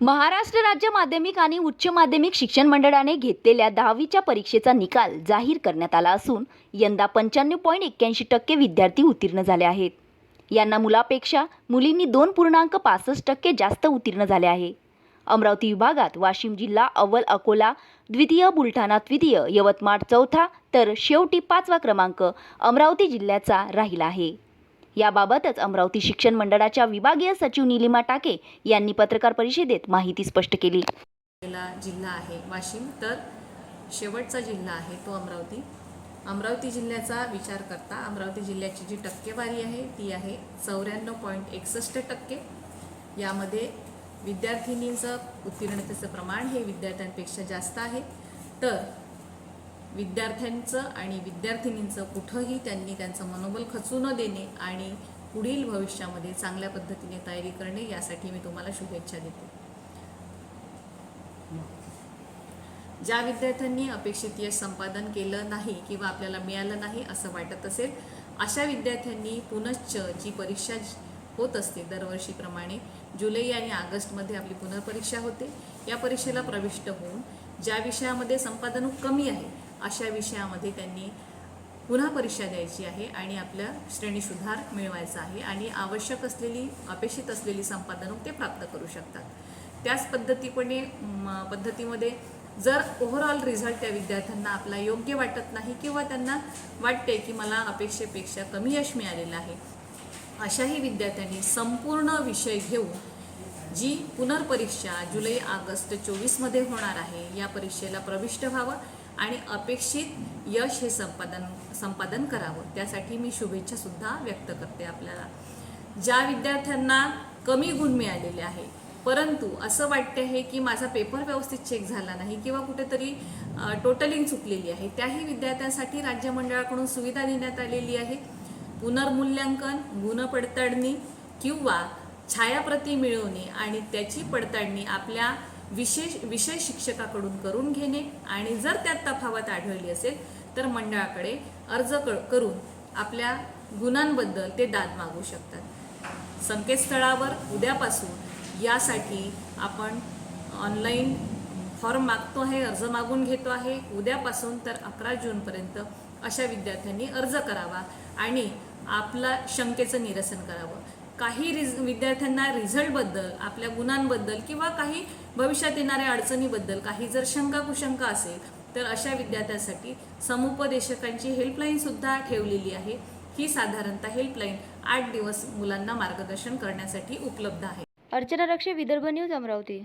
महाराष्ट्र राज्य माध्यमिक आणि उच्च माध्यमिक शिक्षण मंडळाने घेतलेल्या दहावीच्या परीक्षेचा निकाल जाहीर करण्यात आला असून यंदा पंच्याण्णव पॉईंट एक्क्याऐंशी टक्के विद्यार्थी उत्तीर्ण झाले आहेत. यांना मुलापेक्षा मुलींनी दोन पूर्णांक पासष्ट टक्के जास्त उत्तीर्ण झाले आहे. अमरावती विभागात वाशिम जिल्हा अव्वल अकोला द्वितीय बुलढाणा तृतीय यवतमाळ चौथा तर शेवटी पाचवा क्रमांक अमरावती जिल्ह्याचा राहिला आहे. याबाबतच अमरावती शिक्षण मंडळाच्या विभागीय सचिव निलिमा टाके यांनी पत्रकार परिषदेत माहिती स्पष्ट केली. जिल्हा आहे वाशिम तर शेवटचा जिल्हा आहे तो अमरावती. अमरावती जिल्ह्याचा विचार करता अमरावती जिल्ह्याची जी टक्केवारी आहे ती आहे चौऱ्याण्णव पॉईंट एकसष्ट टक्के. यामध्ये विद्यार्थिनींचं उत्तीर्णतेचं प्रमाण हे विद्यार्थ्यांपेक्षा जास्त आहे. तर विद्यार्थ्यांचं आणि विद्यार्थिनींचं कुठंही त्यांनी त्यांचं मनोबल खचू न देणे आणि पुढील भविष्यामध्ये चांगल्या पद्धतीने तयारी करणे यासाठी मी तुम्हाला शुभेच्छा देते. ज्या विद्यार्थ्यांनी अपेक्षित यश संपादन केलं नाही किंवा आपल्याला मिळालं नाही असं वाटत असेल अशा विद्यार्थ्यांनी पुनश्च जी परीक्षा होत असते दरवर्षीप्रमाणे जुलै आणि ऑगस्टमध्ये आपली पुनर्परीक्षा होते. या परीक्षेला प्रविष्ट होऊन ज्या विषयामध्ये संपादन कमी आहे अशा विषयामध्ये त्यांनी पुन्हा परीक्षा द्यायची आहे आणि आपल्या श्रेणी सुधार मिळवायचा आहे आणि आवश्यक असलेली अपेक्षित असलेली संपादनक ते प्राप्त करू शकतात. त्याच पद्धतीपणे पद्धतीमध्ये जर ओव्हरऑल रिझल्ट त्या विद्यार्थ्यांना आपला योग्य वाटत नाही किंवा त्यांना वाटते की मला अपेक्षेपेक्षा कमी यश मिळालेलं आहे अशाही विद्यार्थ्यांनी संपूर्ण विषय घेऊन जी पुनर्परीक्षा जुलै ऑगस्ट चोवीसमध्ये होणार आहे या परीक्षेला प्रविष्ट व्हावं आणि अपेक्षित यश हे संपादन संपादन करावं. त्यासाठी मी शुभेच्छासुद्धा व्यक्त करते आपल्याला. ज्या विद्यार्थ्यांना कमी गुण मिळालेले आहे परंतु असं वाटते आहे की माझा पेपर व्यवस्थित चेक झाला नाही किंवा कुठेतरी टोटलिंग चुकलेली आहे त्याही विद्यार्थ्यांसाठी राज्य मंडळाकडून सुविधा देण्यात आलेली आहे. पुनर्मूल्यांकन गुणपडताळणी किंवा छायाप्रती मिळवणे आणि त्याची पडताळणी आपल्या विशेष विषय शिक्षकाकडून करून घेणे आणि जर त्यात तफावत आढळली असेल तर मंडळाकडे अर्ज क- करून आपल्या गुणांबद्दल ते दाद मागू शकतात. संकेतस्थळावर उद्यापासून यासाठी आपण ऑनलाईन फॉर्म मागतो आहे अर्ज मागून घेतो आहे. उद्यापासून तर अकरा जूनपर्यंत अशा विद्यार्थ्यांनी अर्ज करावा आणि आपला शंकेचं निरसन करावं. काही रिज विद्यार्थ्यांना रिझल्टबद्दल आपल्या गुणांबद्दल किंवा काही भविष्यात येणाऱ्या अडचणीबद्दल काही जर शंका कुशंका असेल तर अशा विद्यार्थ्यांसाठी समुपदेशकांची हेल्पलाईनसुद्धा ठेवलेली आहे. ही साधारणतः हेल्पलाईन आठ दिवस मुलांना मार्गदर्शन करण्यासाठी उपलब्ध आहे. अर्चना रक्षे विदर्भ न्यूज अमरावती.